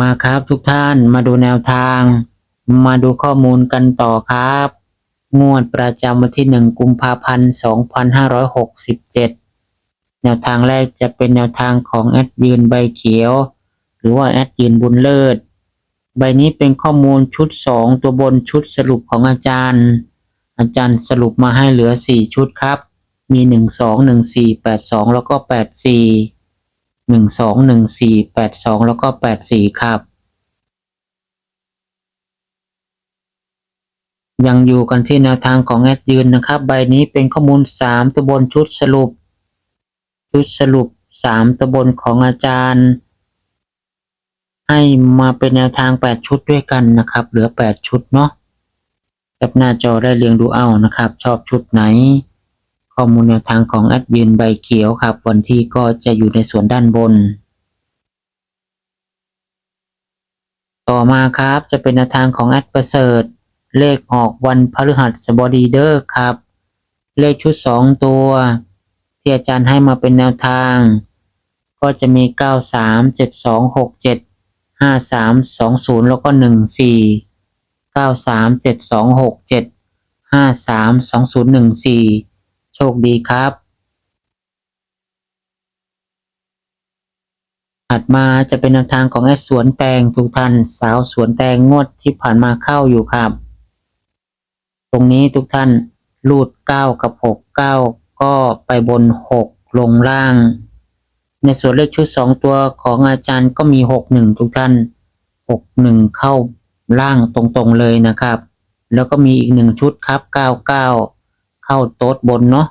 มาครับทุกท่านมาดูแนวทาง มาดูข้อมูลกันต่อครับ งวดประจำวันที่ 1 กุมภาพันธ์ 2567 แนวทางแรกจะเป็นแนวทางของแอดยืนใบเขียว หรือว่าแอดยืนบุญเลิศ ใบนี้เป็นข้อมูลชุด 2 ตัวบนชุดสรุปของอาจารย์ อาจารย์สรุปมาให้เหลือ 4 ชุดครับ มี 1 2 1 4 8 2 แล้วก็ 8 4 หนึ่งสองหนึ่งสี่แปดสองแล้วก็แปดสี่ครับ ยังอยู่กันที่แนวทางของแอดยืนนะครับ ใบนี้เป็นข้อมูลสามตัวบนชุดสรุป ชุดสรุปสามตัวบนของอาจารย์ ให้มาเป็นแนวทางแปดชุดด้วยกันนะครับ เหลือแปดชุดเนาะแคปหน้าจอได้เรียงดูเอานะครับ ชอบชุดไหน ข้อมูลแนวทางของแอดยืนใบเขียวครับวันที่ก็จะอยู่ในส่วนด้านบน ต่อมาครับจะเป็นแนวทางของแอดประเสริฐ เลขออกวันพฤหัสบดีเดอร์ครับ เลขชุด 2 ตัว ที่อาจารย์ให้มาเป็นแนวทาง ก็จะมี 93 72 67 53 20 แล้วก็ 14 93 72 67 53 20 14 โชคดีครับ ถัดมาจะเป็นแนวทางของแอดสวนแตงทุกท่านสาวสวนแตงงวดที่ผ่านมาเข้าอยู่ครับ ตรงนี้ทุกท่านรูดเก้ากับหกเก้าก็ไปบนหกลงล่าง ในส่วนเลขชุดสองตัวของอาจารย์ก็มีหกหนึ่งทุกท่านหกหนึ่งเข้าล่างตรงๆเลยนะครับ แล้วก็มีอีกหนึ่งชุดครับเก้า เข้าโต๊ดบนเนาะ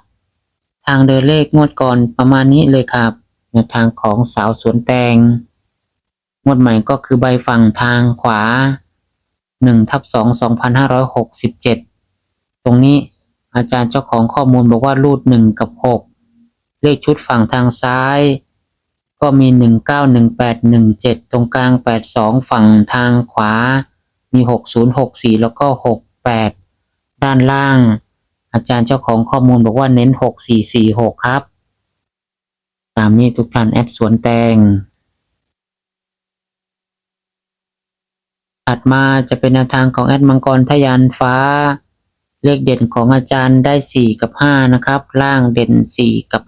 ทางเดินเลขงวดก่อนประมาณนี้เลยครับแนวทางของสาวสวนแตง งวดใหม่ก็คือใบฝั่งทางขวา1ทับ2 2567 ตรงนี้อาจารย์เจ้าของข้อมูลบอกว่ารูด 1 กับ 6 เลขชุดฝั่งทางซ้าย ก็มี 191817 ตรงกลาง 82 ฝั่งทางขวา มี 6064 แล้วก็ 68 ด้านล่าง อาจารย์เจ้าของข้อมูลบอกว่าเน้น 6446 ครับ ตามนี้ทุกท่านแอดสวนแตงถัดมาจะเป็นแนวทางของแอดมังกรทะยานฟ้า เลขเด่นของอาจารย์ได้ 4 กับ 5 นะครับ ล่างเด่น 4 กับ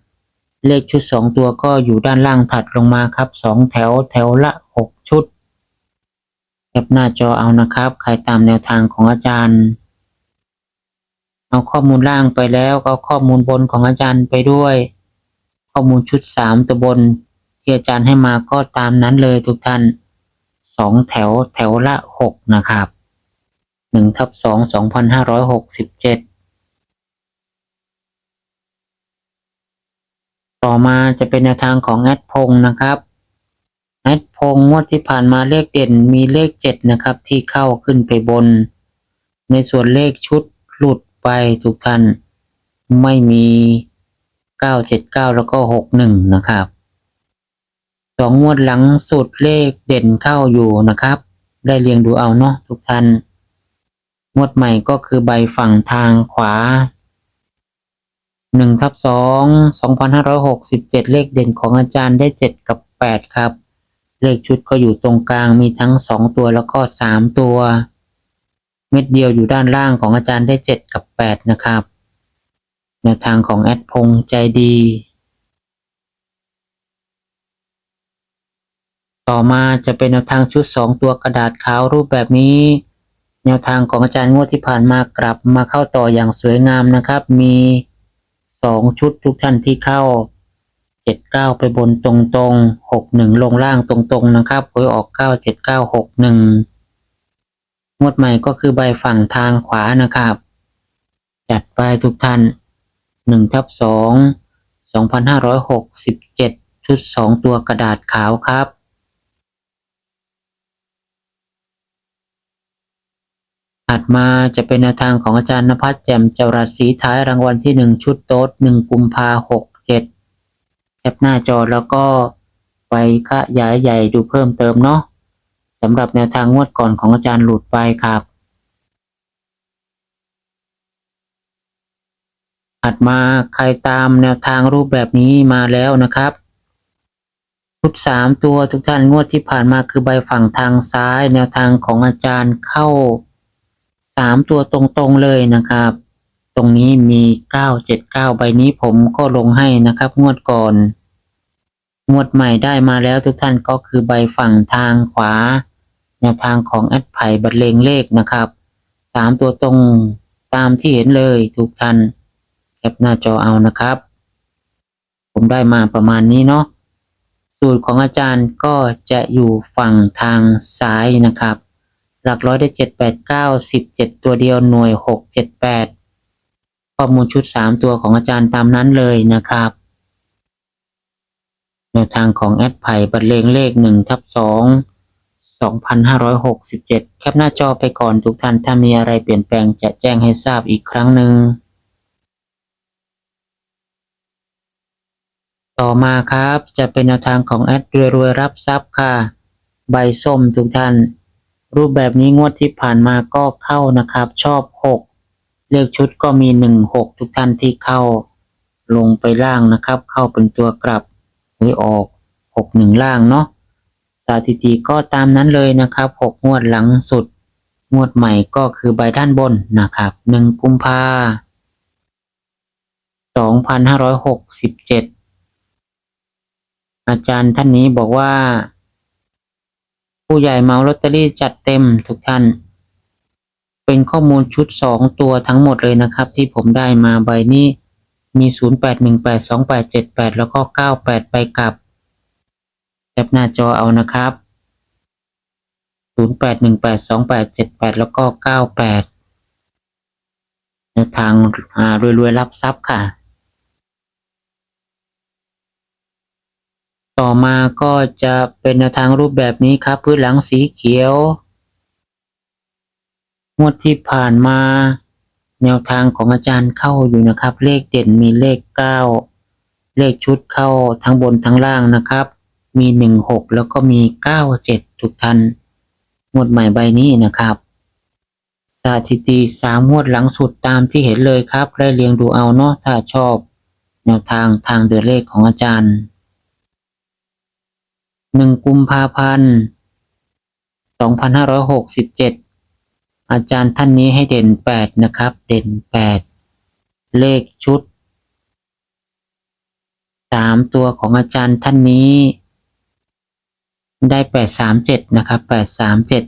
5 เลขชุด 2 ตัวก็อยู่ด้านล่างถัดลงมาครับ 2 แถวแถวละ 6 ชุดแคปหน้าจอเอานะครับ ใครตามแนวทางของอาจารย์ เอาข้อมูลล่างไปแล้วก็ข้อมูลบนของอาจารย์ไปด้วย ข้อมูลชุด3ตัวบน ที่อาจารย์ให้มาก็ตามนั้นเลยทุกท่านสองแถวแถวละหกนะครับหนึ่งทับสองสองพันห้าร้อยหกสิบเจ็ดต่อมาจะเป็นแนวทางของแอดพงนะครับแอดพงงวดที่ผ่านมาเลขเด่นมีเลขเจ็ดนะครับที่เข้าขึ้นไปบน ในส่วนเลขชุดหลุด ไปทุกท่านไม่มีเก้าเจ็ดเก้าแล้วก็หกหนึ่งนะครับสองงวดหลังสุดเลขเด่นเข้าอยู่นะครับ ได้เรียงดูเอาเนาะทุกท่านงวดใหม่ก็คือใบฝั่งทางขวาหนึ่งทับสองสองพันห้าร้อยหกสิบเลขเด่นของอาจารย์ได้เจ็ดกับแปดครับ เลขชุดก็อยู่ตรงกลางมีทั้งสองตัวแล้วก็สามตัว เม็ดเดียวอยู่ด้านล่างของอาจารย์ได้เจ็ดกับแปดนะครับแนวทางของแอดพงษ์ใจดี ต่อมาจะเป็นแนวทางชุด 2 ตัวกระดาษขาวรูปแบบนี้ แนวทางของอาจารย์งวดที่ผ่านมากลับมาเข้าต่ออย่างสวยงามนะครับ มี 2 ชุดทุกท่านที่เข้า 79 ไปบนตรงๆ 61 ลงล่างตรงๆนะครับหวยออก 97961 งวดใหม่ก็คือใบฝั่งทางขวานะครับ จัดไปทุกท่าน1ทับ2 2567 ชุด 2 ตัวกระดาษขาวครับถัดมาจะเป็นแนวทางของอาจารย์นภัสแจ่มจรัสสีท้ายรางวัลที่ 1 ชุดโต๊ด1กุมภาหกเจ็ดแคปหน้าจอแล้วก็ไปขยายใหญ่ดูเพิ่มเติมเนาะ สำหรับแนวทางงวดก่อนของอาจารย์หลุดไปครับ ถัดมาใครตามแนวทางรูปแบบนี้มาแล้วนะครับชุดสามตัวทุกท่านงวดที่ผ่านมาคือใบฝั่งทางซ้าย แนวทางของอาจารย์เข้าสามตัวตรงๆเลยนะครับ ตรงนี้มีเก้าเจ็ดเก้าใบนี้ผมก็ลงให้นะครับ งวดก่อน งวดใหม่ได้มาแล้วทุกท่านก็คือใบฝั่งทางขวา แนวทางของแอดไผ่บรรเลงเลขนะครับสามตัวตรงตามที่เห็นเลยทุกท่านแคปหน้าจอเอานะครับ ผมได้มาประมาณนี้เนาะสูตรของอาจารย์ก็จะอยู่ฝั่งทางซ้ายนะครับ หลักร้อยได้เจ็ดแปดเก้าสิบเจ็ดตัวเดียวหน่วยหกเจ็ดแปดข้อมูลชุดสามตัวของอาจารย์ตามนั้นเลยนะครับแนวทางของแอดไผ่บรรเลงเลขหนึ่งทับสอง สองพันห้าร้อยหกสิบเจ็ดแคปหน้าจอไปก่อนทุกท่าน ถ้ามีอะไรเปลี่ยนแปลงจะแจ้งให้ทราบอีกครั้งหนึ่ง ต่อมาครับจะเป็นแนวทางของแอดรวยรวยรับทรัพย์ค่ะ ใบส้มทุกท่าน รูปแบบนี้งวดที่ผ่านมาก็เข้านะครับ ชอบหกเลขชุดก็มีหนึ่งหกทุกท่านที่เข้า ลงไปล่างนะครับ เข้าเป็นตัวกลับหรือออกหกหนึ่งล่างเนาะ สถิติก็ตามนั้นเลยนะครับหกงวดหลังสุด งวดใหม่ก็คือใบด้านบนนะครับหนึ่งกุมภาสองพันห้าร้อยหกสิบเจ็ดอาจารย์ท่านนี้บอกว่า ผู้ใหญ่เมาลอตเตอรี่จัดเต็มทุกท่าน เป็นข้อมูลชุดสองตัวทั้งหมดเลยนะครับ ที่ผมได้มาใบนี้มีศูนย์แปดหนึ่งแปดสองแปดเจ็ดแปดแล้วก็เก้าแปดไปกลับ แคปหน้าจอเอานะครับศูนย์แปดหนึ่งแปดสองแปดเจ็ดแปดแล้วก็เก้าแปดแนวทางอ่ารวยรับทรัพย์ค่ะ ต่อมาก็จะเป็นแนวทางรูปแบบนี้ครับ พื้นหลังสีเขียว งวดที่ผ่านมา แนวทางของอาจารย์เข้าอยู่นะครับ เลขเด่นมีเลขเก้าเลขชุดเข้าทั้งบนทั้งล่างนะครับ มีหนึ่งหกแล้วก็มีเก้าเจ็ดทุกท่านงวดใหม่ใบนี้นะครับสถิติสามงวดหลังสุดตามที่เห็นเลยครับได้เรียงดูเอาเนาะถ้าชอบ แนวทางทางเดินเลขของอาจารย์หนึ่งกุมภาพันธ์สองพันห้าร้อยหกสิบเจ็ดอาจารย์ท่านนี้ให้เด่นแปดนะครับ เด่นแปดเลขชุดสามตัวของอาจารย์ท่านนี้ ได้แปดสามเจ็ดนะครับแปดสามเจ็ด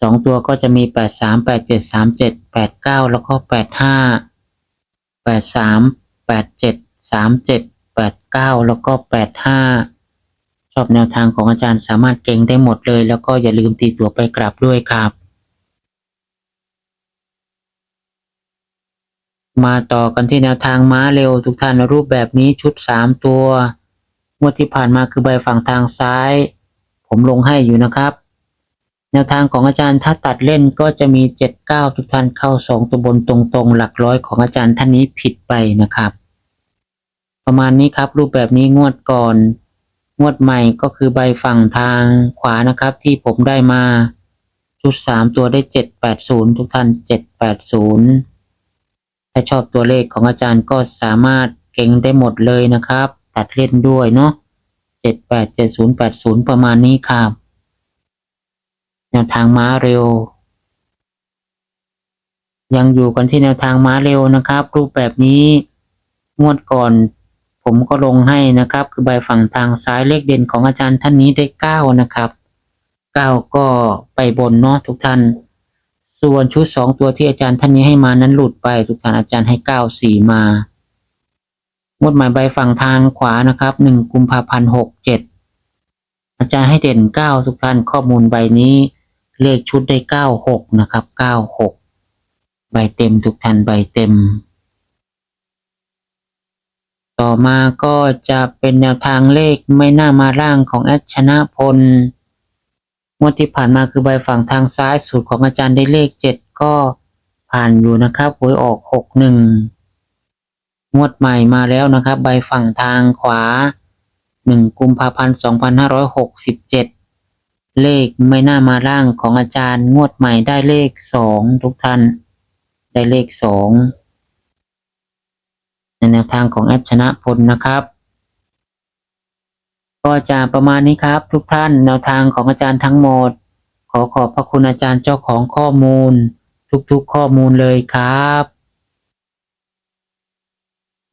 สองตัวก็จะมีแปดสามแปดเจ็ดสามเจ็ดแปดเก้าแล้วก็แปดห้าแปดสามแปดเจ็ดสามเจ็ดแปดเก้าแล้วก็แปดห้าชอบแนวทางของอาจารย์สามารถเก่งได้หมดเลย แล้วก็อย่าลืมตีตัวไปกลับด้วยครับมาต่อกันที่แนวทางม้าเร็วทุกท่านรูปแบบนี้ชุดสามตัวงวดที่ผ่านมาคือใบฝั่งทางซ้าย ผมลงให้อยู่นะครับ แนวทางของอาจารย์ถ้าตัดเล่นก็จะมีเจ็ดเก้าทุกท่านเข้าสองตัวบนตรงๆ หลักร้อยของอาจารย์ท่านนี้ผิดไปนะครับ ประมาณนี้ครับรูปแบบนี้งวดก่อน งวดใหม่ก็คือใบฝั่งทางขวานะครับ ที่ผมได้มาชุดสามตัวได้เจ็ดแปดศูนย์ทุกท่านเจ็ดแปดศูนย์ถ้าชอบตัวเลขของอาจารย์ก็สามารถเก่งได้หมดเลยนะครับ ตัดเล่นด้วยเนาะ เจ็ดแปดเจ็ดศูนย์แปดศูนย์ประมาณนี้ครับแนวทางม้าเร็ว ยังอยู่กันที่แนวทางม้าเร็วนะครับ รูปแบบนี้งวดก่อนผมก็ลงให้นะครับ คือใบฝั่งทางซ้ายเลขเด่นของอาจารย์ท่านนี้ได้เก้านะครับเก้าก็ไปบนเนาะทุกท่าน ส่วนชุดสองตัวที่อาจารย์ท่านนี้ให้มานั้นหลุดไปทุกท่านอาจารย์ให้เก้าสี่มา งวดหมายใบฝั่งทางขวานะครับหนึ่งกุมภาพันธ์หกเจ็ดอาจารย์ให้เด่นเก้าทุกท่านข้อมูลใบนี้ เลขชุดได้เก้าหกนะครับเก้าหกใบเต็มทุกท่านใบเต็ม ต่อมาก็จะเป็นแนวทางเลขไม่น่ามาร่างของแอดชนะพลงวดที่ผ่านมาคือใบฝั่งทางซ้ายสูตรของอาจารย์ได้เลขเจ็ดก็ผ่านอยู่นะครับหวยออกหกหนึ่ง งวดใหม่มาแล้วนะครับ ใบฝั่งทางขวาหนึ่งกุมภาพันธ์สองพันห้าร้อยหกสิบเจ็ดเลขไม่น่ามาร่างของอาจารย์งวดใหม่ได้เลขสองทุกท่าน ได้เลขสองในแนวทางของแอปชนะพลนะครับ ก็จะประมาณนี้ครับ ทุกท่านแนวทางของอาจารย์ทั้งหมด ขอขอบพระคุณอาจารย์เจ้าของข้อมูล ทุกๆข้อมูลเลยครับ